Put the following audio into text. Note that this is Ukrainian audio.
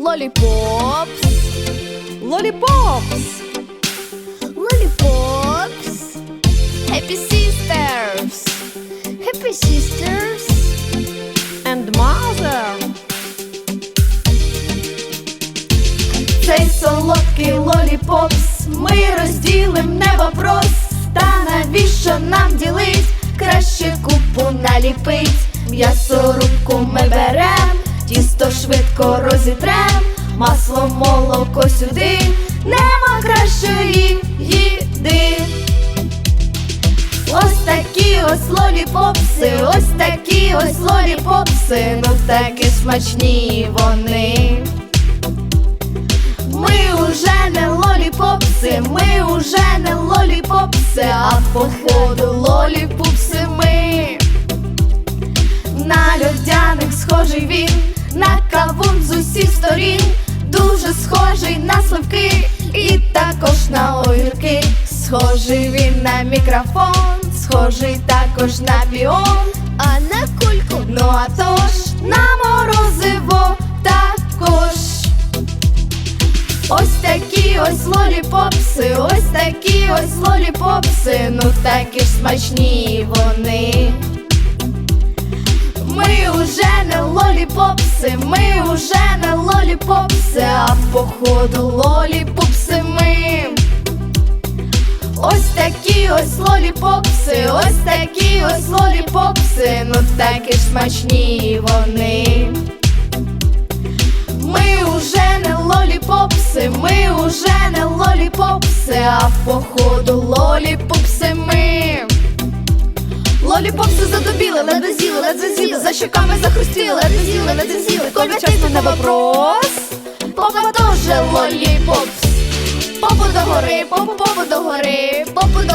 Lollipops, Lollipops! lollipops, happy sisters, happy sisters, And mother! цей солодкий лоліпопс ми розділим не вопрос. Та навіщо нам ділить? Краще купу наліпить. М'ясорубку ми берем, тісто швидко розітрем, масло, молоко сюди, нема кращої їди. Ось такі ось лоліпопси, ось такі ось лоліпопси, ну такі смачні вони. Ми уже не лоліпопси, ми уже не лоліпопси, а походу лоліпупси ми. На льодяник схожий він, схожий на сливки і також на огірки. Схожий він на мікрофон, схожий також на піон, а на кульку. Ну а тож на морозиво також. Ось такі ось лоліпопси, ось такі ось лоліпопси, ну такі ж смачні вони. Ми уже не лоліпопси, ми уже не лоліпопси, а походу лоліпопси ми. Ось такі ось лоліпопси, ось такі ось лоліпопси, ну такі смачні вони. Ми уже не лоліпопси, ми уже не лоліпопси, а походу лоліпопси ми. Лоліпопси задубіли, ледве з'їли, ледве з'їли, за щоками захрустіли, Попу до гори, попу, попу до гори, попу